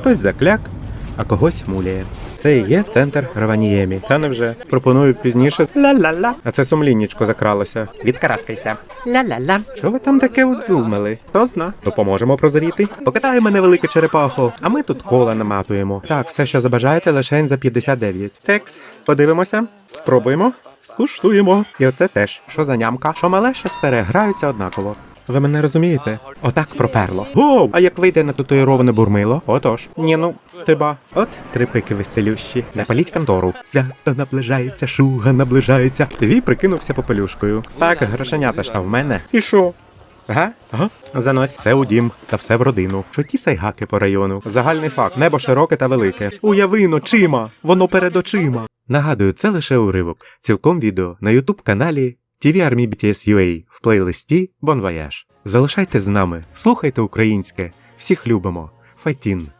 Хтось закляк, а когось муляє. Це і є центр Раваніємі. Та невже пропоную пізніше. Ла-ла-ла. А це сумліннічко закралося. Відкараскайся. Ла-ла-ла. Що ви там таке удумали? Хто зна? Допоможемо прозоріти. Покатає мене велике черепахо, а ми тут кола наматуємо. Так, все, що забажаєте, лише за 59. Текс, подивимося, спробуємо, скуштуємо. І оце теж. Що за нямка? Що мале, що старе, граються однаково. Ви мене розумієте? Отак проперло. Гоу! А як вийде на татуїроване бурмило? Отож. Ні, ну, тиба. От три пики веселющі. Запаліть контору. Свято наближається, шуга наближається. Вій прикинувся попелюшкою. Так, грошенята ж там в мене. І що? Ага, ага. Занось все у дім та все в родину. Що ті сайгаки по району. Загальний факт: небо широке та велике. Уяви ночима, воно перед очима. Нагадую, це лише уривок. Цілком відео на ютуб каналі TV Army BTS UA в плейлисті Bon Voyage. Залишайте з нами, слухайте українське, всіх любимо. Файтін!